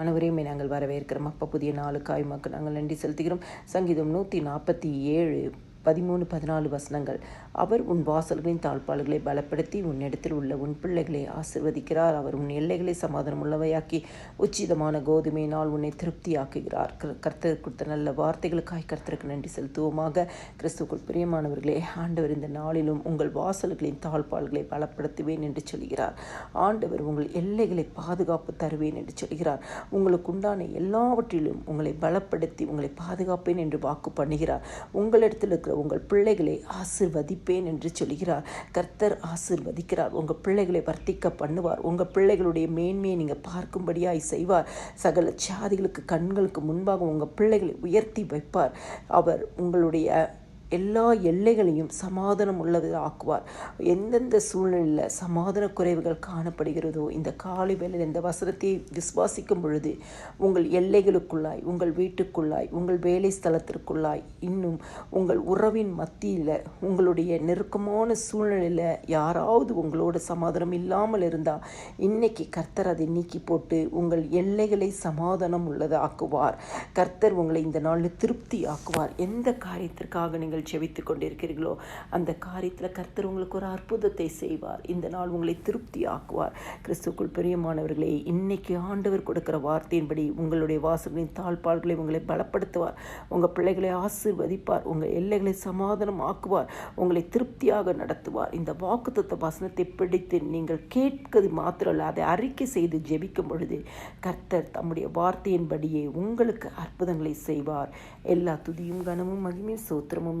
அனைவரையுமே நாங்கள் வரவேற்கிறோம். அப்போ புதிய நாளுக்காய் மக்கள் நாங்கள் நன்றி செலுத்துகிறோம். சங்கீதம் நூற்றி நாற்பத்தி ஏழு. பதிமூணு பதினாலு வசனங்கள். அவர் உன் வாசல்களின் தாழ்பாள்களை பலப்படுத்தி உன்னிடத்தில் உள்ள உன் பிள்ளைகளை ஆசிர்வதிக்கிறார். அவர் உன் எல்லைகளை சமாதானம் உள்ளவையாக்கி உச்சிதமான கோதுமையினால் உன்னை திருப்தியாக்குகிறார். கர்- கர்த்தர் கொடுத்த நல்ல வார்த்தைகளுக்காய் கர்த்தருக்கு நன்றி செலுத்துவோமாக. கிறிஸ்துக்குள் பிரியமானவர்களே ஆண்டவர் இந்த நாளிலும் உங்கள் வாசல்களின் தாழ்பாள்களை பலப்படுத்துவேன் என்று சொல்கிறார். ஆண்டவர் உங்கள் எல்லைகளை பாதுகாப்பு தருவேன் என்று சொல்கிறார். உங்களுக்கு உண்டான எல்லாவற்றிலும் உங்களை பலப்படுத்தி உங்களை பாதுகாப்பேன் என்று வாக்கு பண்ணுகிறார். உங்களிடத்தில் இருக்கிற உங்கள் பிள்ளைகளை ஆசிர்வதிப்பேன் என்று சொல்கிறார். கர்த்தர் ஆசிர்வதிக்கிறார். உங்கள் பிள்ளைகளை வர்த்திக்க பண்ணுவார். உங்கள் பிள்ளைகளுடைய மேன்மையை நீங்கள் பார்க்கும்படியாய் செய்வார். சகல சாதிகளுக்கு கண்களுக்கு முன்பாக உங்கள் பிள்ளைகளை உயர்த்தி வைப்பார். அவர் உங்களுடைய எல்லா எல்லைகளையும் சமாதானம் உள்ளது ஆக்குவார். எந்தெந்த சூழ்நிலையில் சமாதான குறைவுகள் காணப்படுகிறதோ இந்த காலை வேளையில் இந்த வசனத்தை விசுவாசிக்கும் பொழுது உங்கள் எல்லைகளுக்குள்ளாய் உங்கள் வீட்டுக்குள்ளாய் உங்கள் வேலை ஸ்தலத்திற்குள்ளாய் இன்னும் உங்கள் உறவின் மத்தியில் உங்களுடைய நெருக்கமான சூழ்நிலையில் யாராவது உங்களோட சமாதானம் இல்லாமல் இருந்தால் இன்னைக்கு கர்த்தர் அதை நீக்கி போட்டு உங்கள் எல்லைகளை சமாதானம் உள்ளதாக்குவார். கர்த்தர் உங்களை இந்த நாளில் திருப்தி ஆக்குவார் எந்த காரியத்திற்காக நீங்கள் ஜெபித்து கொண்டிருக்கிறீர்களோ அந்த காரியத்தில் கர்த்தர் உங்களுக்கு ஒரு அற்புதத்தை செய்வார். இந்த நாள் உங்களை திருப்தி ஆக்குவார் கிறிஸ்துக்குள் பிரியமானவர்களே இன்னைக்கு ஆண்டவர் கொடுக்கிற வார்த்தையின்படி உங்களுடைய வாசல்களின் தாழ்பால்களை உங்களை பலப்படுத்துவார். உங்கள் பிள்ளைகளை ஆசீர்வதிப்பார். உங்கள் எல்லைகளை சமாதானம் ஆக்குவார் உங்களை திருப்தியாக நடத்துவார். இந்த வாக்குத்த வசனத்தை பிடித்து நீங்கள் கேட்கிறது மாத்திரமல்ல அதை அறிக்கை செய்து ஜெபிக்கும் பொழுது கர்த்தர் தம்முடைய வார்த்தையின்படியே உங்களுக்கு அற்புதங்களை செய்வார். எல்லா துதியும் கனமும் மகிமையும் சோத்திரமும்